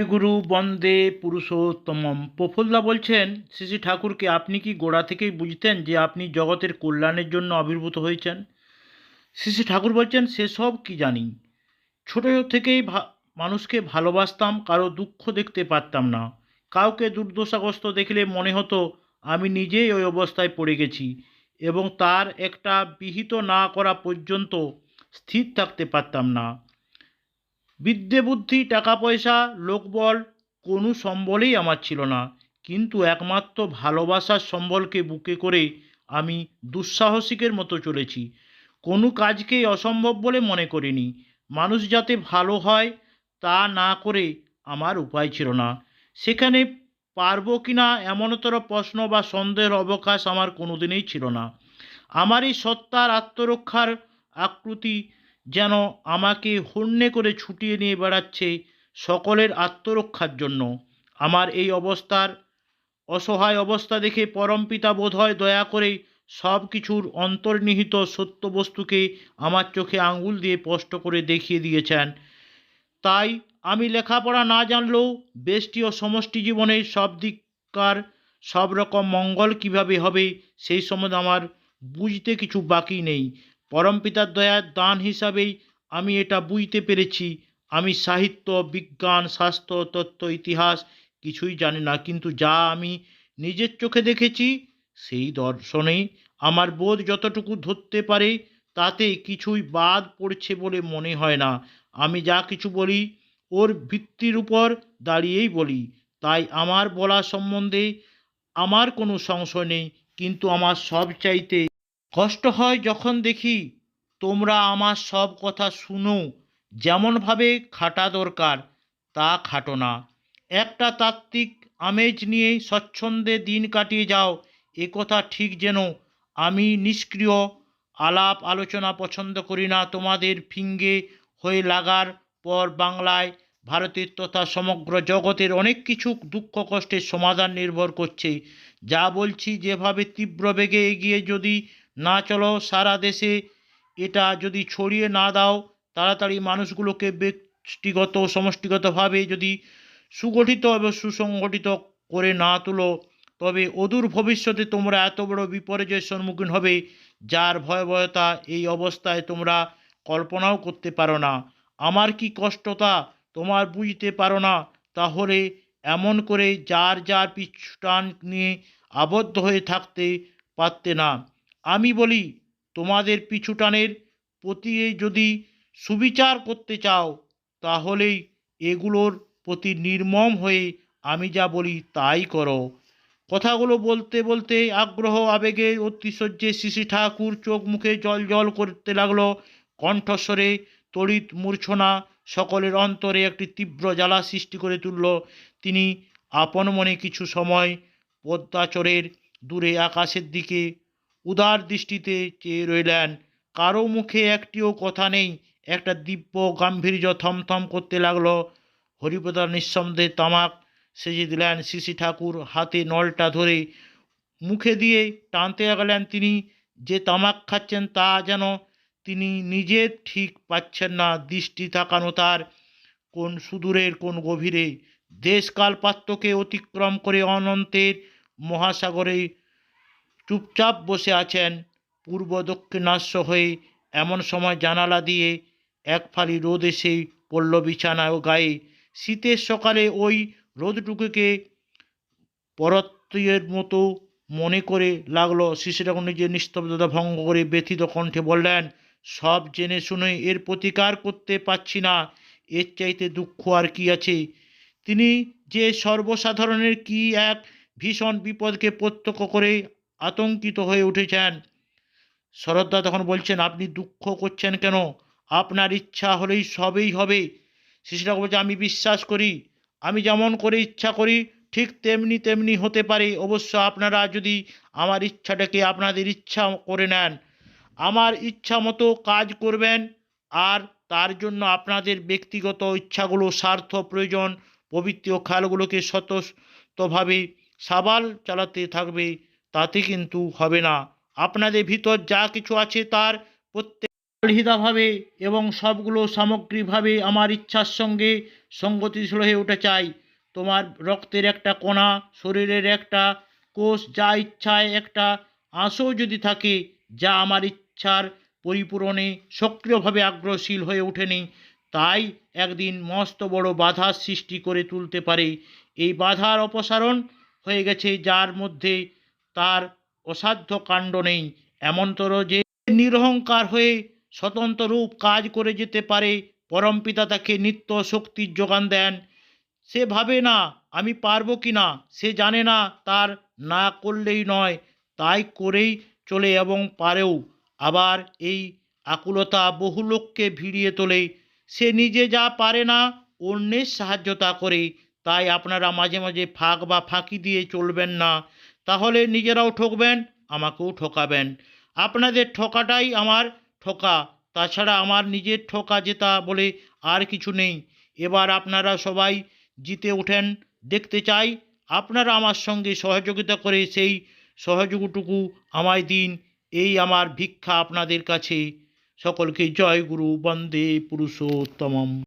গুরু বন্দে পুরুষোত্তমম। প্রফুল্লা বলছেন, শ্রী শ্রী ঠাকুরকে আপনি কি গোড়া থেকেই বুঝতেন যে আপনি জগতের কল্যাণের জন্য আবির্ভূত হয়েছেন? শ্রী শ্রী ঠাকুর বলছেন সেসব কি জানি। ছোট থেকেই মানুষকে ভালোবাসতাম, কারও দুঃখ দেখতে পারতাম না। কাউকে দুর্দশাগ্রস্ত দেখলে মনে হতো, আমি নিজেই ওই অবস্থায় পড়ে গেছি এবং তার একটা বিহিত না করা পর্যন্ত স্থির থাকতে পারতাম না। বিদ্যে বুদ্ধি, টাকা পয়সা লোকবল কোনো সম্বলেই আমার ছিল না। কিন্তু একমাত্র ভালোবাসার সম্বলকে বুকে করে আমি দুঃসাহসিকের মতো চলেছি। কোনো কাজকেই অসম্ভব বলে মনে করিনি। মানুষ যাতে ভালো হয়, তা না করে আমার উপায় ছিল না। সেখানে পারব কি না এমনতর প্রশ্ন বা সন্দেহের অবকাশ আমার কোনোদিনই ছিল না। আমার এই সত্তার আত্মরক্ষার আকুতি যেন আমাকে হন্যে করে ছুটিয়ে নিয়ে বেড়াচ্ছে সকলের আত্মরক্ষার জন্য। আমার এই অবস্থার অসহায় অবস্থা দেখে পরমপিতা বোধ হয় দয়া করে সব কিছুর অন্তর্নিহিত সত্য বস্তুকে আমার চোখে আঙ্গুল দিয়ে স্পষ্ট করে দেখিয়ে দিয়েছেন। তাই আমি লেখাপড়া না জানলেও বেষ্টি ও সমষ্টি জীবনের সব দিককার সব রকম মঙ্গল কীভাবে হবে সেই সম্বন্ধে আমার বুঝতে কিছু বাকি নেই। পরমপিতার দয়ার দান হিসাবেই আমি এটা বুঝতে পেরেছি। আমি সাহিত্য, বিজ্ঞান, স্বাস্থ্য, তত্ত্ব, ইতিহাস কিছুই জানি না। কিন্তু যা আমি নিজের চোখে দেখেছি, সেই দর্শনে আমার বোধ যতটুকু ধরতে পারে, তাতে কিছুই বাদ পড়ছে বলে মনে হয় না। আমি যা কিছু বলি, ওর ভিত্তির উপর দাঁড়িয়েই বলি। তাই আমার বলা সম্বন্ধে আমার কোনো সংশয় নেই। কিন্তু আমার সব চাইতে কষ্ট হয় যখন দেখি তোমরা আমার সব কথা শুনো, যেমনভাবে খাটা দরকার, তা খাটো না। একটা তাত্ত্বিক আমেজ নিয়ে স্বচ্ছন্দে দিন কাটিয়ে যাও, এ কথা ঠিক যেন। আমি নিষ্ক্রিয়, আলাপ আলোচনা পছন্দ করি না, তোমাদের ফিঙ্গে হয়ে লাগার পর বাংলায় ভারতের তথা সমগ্র জগতের অনেক কিছু দুঃখ কষ্টের সমাধান নির্ভর করছে। যা বলছি যেভাবে তীব্র বেগে এগিয়ে যদি না চলো, সারা দেশে এটা যদি ছড়িয়ে না দাও, তাড়াতাড়ি মানুষগুলোকে ব্যক্তিগত, সমষ্টিগতভাবে যদি সুগঠিত এবং সুসংগঠিত করে না তুলো, তবে অদূর ভবিষ্যতে তোমরা এত বড় বিপর্যয়ের সম্মুখীন হবে, যার ভয়াবহতা এই অবস্থায় তোমরা কল্পনাও করতে পারো না। আমার কি কষ্টতা? তোমার বুঝতে পারো না। তাহলে এমন করে যার যার পিছুটান নিয়ে আবদ্ধ হয়ে থাকতে পারতে না। আমি বলি, তোমাদের পিছুটানের প্রতি যদি সুবিচার করতে চাও, তাহলেই এগুলোর প্রতি নির্মম হয়ে আমি যা বলি তাই করো। কথাগুলো বলতে বলতে আগ্রহ, আবেগে, অতিশয্যে শিশি ঠাকুর চোখ মুখে জল জল করতে লাগল। কণ্ঠস্বরে তড়িৎ মূর্ছনা সকলের অন্তরে একটি তীব্র জ্বালা সৃষ্টি করে তুলল। তিনি আপন মনে কিছু সময় পদ্মাচরের দূরে আকাশের দিকে উদার দৃষ্টিতে চেয়ে রইলেন। কারও মুখে একটিও কথা নেই। একটা দিব্য গাম্ভীর্য থমথম করতে লাগল। হরিপদার নিঃসন্দেহে তামাক সেজে দিলেন শিশি ঠাকুর হাতে নলটা ধরে। মুখে দিয়ে টানতে গেলেন তিনি, যে তামাক খাচ্ছেন তা যেন তিনি নিজে ঠিক পাচ্ছেন না। দৃষ্টি থাকানো তার কোন সুদূরের, কোন গভীরে। দেশকাল পাত্রকে অতিক্রম করে অনন্তের মহাসাগরে চুপচাপ বসে আছেন পূর্ব দক্ষিণাস্য হয়ে এমন সময় জানালা দিয়ে এক ফালি রোদ এসে পড়ল বিছানায় ও গায়ে। শীতের সকালে ওই রোদটুকুকে পরত্বের মতো মনে করে লাগল। শিশুটাকে নিজের নিস্তব্ধতা ভঙ্গ করে ব্যথিত কণ্ঠে বললেন, সব জেনে শুনে এর প্রতিকার করতে পারছি না, এর চাইতে দুঃখ আর কি আছে? তিনি যে সর্বসাধারণের কি এক ভীষণ বিপদকে প্রত্যক্ষ করে আতঙ্কিত হয়ে উঠেছেন। শরৎদা তখন বলছেন, আপনি দুঃখ করছেন কেন? আপনার ইচ্ছা হলেই সবই হবে। শিশুরা বলছে আমি বিশ্বাস করি। আমি যেমন করে ইচ্ছা করি, ঠিক তেমনি তেমনি হতে পারে। অবশ্য আপনারা যদি আমার ইচ্ছাটাকে আপনাদের ইচ্ছা করে নেন, আমার ইচ্ছা মতো কাজ করবেন, আর তার জন্য আপনাদের ব্যক্তিগত ইচ্ছাগুলো, স্বার্থ, প্রয়োজন প্রবৃত্তি ও খেয়ালগুলোকে স্বতঃস্ফূর্তভাবে সাবাল চালাতে থাকবে। তাতে কিন্তু হবে না। আপনাদের ভিতর যা কিছু আছে তার প্রত্যেক এবং সবগুলো সামগ্রিকভাবে আমার ইচ্ছার সঙ্গে সঙ্গতিশীল হয়ে উঠে চাই। তোমার রক্তের একটা কণা, শরীরের একটা কোষ, যা ইচ্ছায় একটা আঁশও যদি থাকে, যা আমার ইচ্ছার পরিপূরণে সক্রিয়ভাবে আগ্রহশীল হয়ে ওঠেনি, তাই একদিন মস্ত বড় বাধার সৃষ্টি করে তুলতে পারে। এই বাধার অপসারণ হয়ে গেছে যার মধ্যে তার অসাধ্য কাণ্ড নেই। এমনতর যে নিরহংকার হয়ে স্বতন্ত্র রূপ কাজ করে যেতে পারে, পরমপিতা তাকে নিত্য শক্তির যোগান দেন। সে ভাবে না আমি পারব কি না, সে জানে না তার না করলেই নয়, তাই করেই চলে এবং পারেও। আবার এই আকুলতা বহু লোককে ভিড়িয়ে তোলে। সে নিজে যা পারে না, অন্যের সাহায্য তা করে। তাই আপনারা মাঝে মাঝে ফাঁক বা ফাঁকি দিয়ে চলবেন না। তাহলে নিজেরাও ঠকবেন, আমাকেও ঠকাবেন। আপনাদের ঠকাটাই আমার ঠকা, তাছাড়া আমার নিজের ঠকা জেতা বলে আর কিছু নেই। এবার আপনারা সবাই জিতে ওঠেন। দেখতে চাই, আপনারা আমার সঙ্গে সহযোগিতা করে সেই সহযোগটুকু আমায় দিন, এই আমার ভিক্ষা আপনাদের কাছে। সকলকে জয় গুরু, বন্দে পুরুষোত্তমম।